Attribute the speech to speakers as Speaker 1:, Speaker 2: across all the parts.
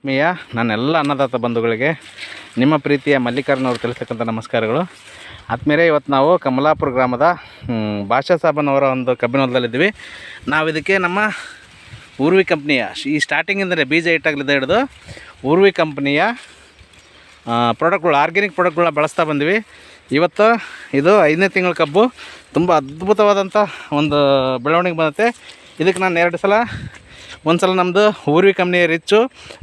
Speaker 1: ಆತ್ಮೀಯ ನನ್ನೆಲ್ಲ ಅನ್ನದಾತ ಬಂಧುಗಳಿಗೆ, ನಿಮ್ಮ ಪ್ರೀತಿಯ ಮಲ್ಲಿಕಾರ್ಜುನ ಅವರು ತಿಳಿಸ್ತಕ್ಕಂಥ ನಮಸ್ಕಾರಗಳು. ಆತ್ಮೀಯರೇ, ಇವತ್ತು ನಾವು ಕಮಲಾಪುರ ಗ್ರಾಮದ ಭಾಷಾ ಸಾಬನವರ ಒಂದು ಕಬ್ಬಿನ ಹೊಲದಲ್ಲಿದ್ದೀವಿ ನಾವು ಇದಕ್ಕೆ ನಮ್ಮ ಊರ್ವಿ ಕಂಪ್ನಿಯ, ಈ ಸ್ಟಾರ್ಟಿಂಗಿಂದಲೇ ಬೀಜ ಇಟ್ಟಾಗಲಿದ್ದ ಹಿಡಿದು ಊರ್ವಿ ಕಂಪ್ನಿಯ ಪ್ರಾಡಕ್ಟ್ಗಳು ಆರ್ಗ್ಯಾನಿಕ್ ಪ್ರಾಡಕ್ಟ್ಗಳನ್ನ ಬಳಸ್ತಾ ಬಂದ್ವಿ. ಇವತ್ತು ಇದು ಐದನೇ ತಿಂಗಳ ಕಬ್ಬು. ತುಂಬ ಅದ್ಭುತವಾದಂಥ ಒಂದು ಬೆಳವಣಿಗೆ ಬಂದತೆ. ಇದಕ್ಕೆ ನಾನು ಎರಡು ಸಲ ಒಂದು ಸಲ ನಮ್ಮದು ಊರ್ವಿ ಕಂಪ್ನಿಯ ರಿಚ್ಚು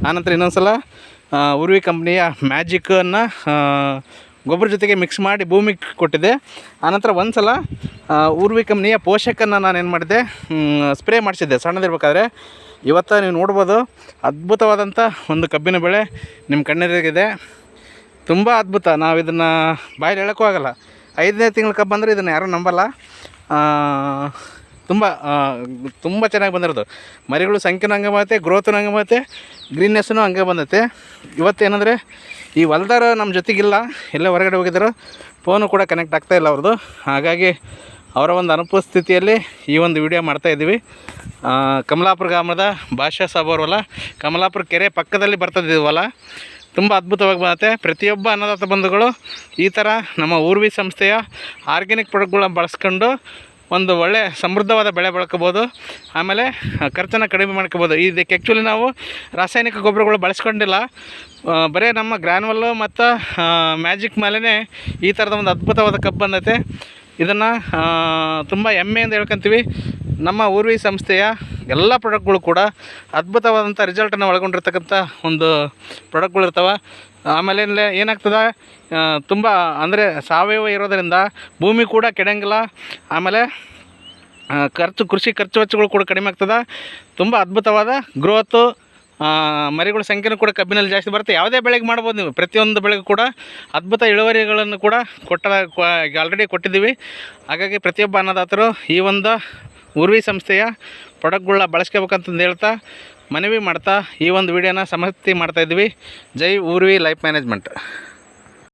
Speaker 1: ಆನಂತರ ಇನ್ನೊಂದು ಸಲ ಆ, ಊರ್ವಿ ಕಂಪ್ನಿಯ ಮ್ಯಾಜಿಕನ್ನು ಗೊಬ್ಬರ ಜೊತೆಗೆ ಮಿಕ್ಸ್ ಮಾಡಿ ಭೂಮಿಗೆ ಕೊಟ್ಟಿದ್ದೆ ಆನಂತರ ಒಂದು ಸಲ ಆ, ಊರ್ವಿ ಕಂಪ್ನಿಯ ಪೋಷಕನ್ನು ನಾನು ಏನು ಮಾಡಿದೆ ಸ್ಪ್ರೇ ಮಾಡಿಸಿದ್ದೆ. ಸಣ್ಣದಿರ್ಬೇಕಾದ್ರೆ ಇವತ್ತು ನೀವು ನೋಡ್ಬೋದು ಅದ್ಭುತವಾದಂಥ ಒಂದು ಕಬ್ಬಿನ ಬೆಳೆ ನಿಮ್ಮ ಕಣ್ಣೆದುರಿಗಿದೆ. ತುಂಬ ಅದ್ಭುತ. ನಾವು ಇದನ್ನು ಬಾಯಲ್ಲಿ ಹೇಳೋಕ್ಕೂ ಆಗಲ್ಲ. ಐದನೇ ತಿಂಗಳ ಕಬ್ಬು ಇದನ್ನು ಯಾರೂ ನಂಬಲ್ಲ. ತುಂಬ ತುಂಬ ಚೆನ್ನಾಗಿ ಬಂದಿರೋದು. ಮರಿಗಳು ಸಂಖ್ಯೆನೂ ಹಂಗೆ ಬರುತ್ತೆ ಗ್ರೋತ್ನೂ ಹಂಗೆ ಬರುತ್ತೆ ಗ್ರೀನ್ನೆಸ್ಸೂ ಹಂಗೆ ಬಂದೈತೆ. ಇವತ್ತೇನಂದರೆ, ಈ ಹೊಲ್ದಾರ ನಮ್ಮ ಜೊತೆಗಿಲ್ಲ, ಎಲ್ಲ ಹೊರಗಡೆ ಹೋಗಿದ್ದರು ಫೋನು ಕೂಡ ಕನೆಕ್ಟ್ ಆಗ್ತಾ ಇಲ್ಲ ಅವ್ರದ್ದು ಹಾಗಾಗಿ ಅವರ ಒಂದು ಅನುಪಸ್ಥಿತಿಯಲ್ಲಿ ಈ ಒಂದು ವಿಡಿಯೋ ಮಾಡ್ತಾಯಿದ್ದೀವಿ ಕಮಲಾಪುರ ಗ್ರಾಮದ ಭಾಷಾ ಸಾಬ್ ಕಮಲಾಪುರ ಕೆರೆ ಪಕ್ಕದಲ್ಲಿ ಬರ್ತದೆ ಇದು ಹೊಲ. ತುಂಬ ಅದ್ಭುತವಾಗಿ ಬರುತ್ತೆ ಪ್ರತಿಯೊಬ್ಬ ಅನ್ನದಾತ ಬಂಧುಗಳು ಈ ಥರ ನಮ್ಮ ಊರ್ವಿ ಸಂಸ್ಥೆಯ ಆರ್ಗ್ಯಾನಿಕ್ ಪ್ರಾಡಕ್ಟ್ಗಳನ್ನ ಬಳಸ್ಕೊಂಡು ಒಂದು ಒಳ್ಳೆ ಸಮೃದ್ಧವಾದ ಬೆಳೆ ಬೆಳ್ಕೋಬೋದು. ಆಮೇಲೆ ಖರ್ಚನ್ನು ಕಡಿಮೆ ಮಾಡ್ಕೋಬೋದು. ಇದಕ್ಕೆ ಆ್ಯಕ್ಚುಲಿ ನಾವು ರಾಸಾಯನಿಕ ಗೊಬ್ಬರಗಳು ಬಳಸ್ಕೊಂಡಿಲ್ಲ. ಬರೀ ನಮ್ಮ ಗ್ರ್ಯಾನ್ವಲ್ಲು ಮತ್ತು ಮ್ಯಾಜಿಕ್ ಮೇಲೇ ಈ ಥರದ ಒಂದು ಅದ್ಭುತವಾದ ಕಬ್ಬು ಬಂದೈತೆ. ಇದನ್ನು ತುಂಬ ಹೆಮ್ಮೆಯಿಂದ ಹೇಳ್ಕೊತೀವಿ. ನಮ್ಮ ಊರ್ವಿ ಸಂಸ್ಥೆಯ ಎಲ್ಲ ಪ್ರಾಡಕ್ಟ್ಗಳು ಕೂಡ ಅದ್ಭುತವಾದಂಥ ರಿಸಲ್ಟನ್ನು ಒಳಗೊಂಡಿರ್ತಕ್ಕಂಥ ಒಂದು ಪ್ರಾಡಕ್ಟ್ಗಳು ಇರ್ತವೆ ಆಮೇಲೆ ಏನಾಗ್ತದೆ? ತುಂಬ ಅಂದರೆ ಸಾವಯವ ಇರೋದರಿಂದ ಭೂಮಿ ಕೂಡ ಕೆಡಂಗಿಲ್ಲ. ಆಮೇಲೆ ಖರ್ಚು, ಕೃಷಿ ಖರ್ಚು ವೆಚ್ಚಗಳು ಕೂಡ ಕಡಿಮೆ ಆಗ್ತದೆ. ತುಂಬ ಅದ್ಭುತವಾದ ಗ್ರೋತು ಮರಿಗಳ ಸಂಖ್ಯೆನೂ ಕೂಡ ಕಬ್ಬಿನಲ್ಲಿ ಜಾಸ್ತಿ ಬರುತ್ತೆ. ಯಾವುದೇ ಬೆಳೆಗೆ ಮಾಡ್ಬೋದು ನೀವು. ಪ್ರತಿಯೊಂದು ಬೆಳೆಗೂ ಕೂಡ ಅದ್ಭುತ ಇಳುವರಿಗಳನ್ನು ಕೂಡ ಕೊಟ್ಟ ಆಲ್ರೆಡಿ ಕೊಟ್ಟಿದ್ದೀವಿ. ಹಾಗಾಗಿ ಪ್ರತಿಯೊಬ್ಬ ಅನ್ನದಾತರು ಈ ಒಂದು ಉರ್ವಿ ಸಂಸ್ಥೆಯ ಪ್ರಾಡಕ್ಟ್ಗಳನ್ನ ಬಳಸ್ಕೋಬೇಕಂತಂದು ಹೇಳ್ತಾ ಮನವಿ ಮಾಡ್ತಾ ಈ ಒಂದು ವಿಡಿಯೋನ ಸಮಾಪ್ತಿ ಮಾಡ್ತಾಯಿದ್ವಿ ಜೈ ಊರ್ವಿ ಲೈಫ್ ಮ್ಯಾನೇಜ್ಮೆಂಟ್.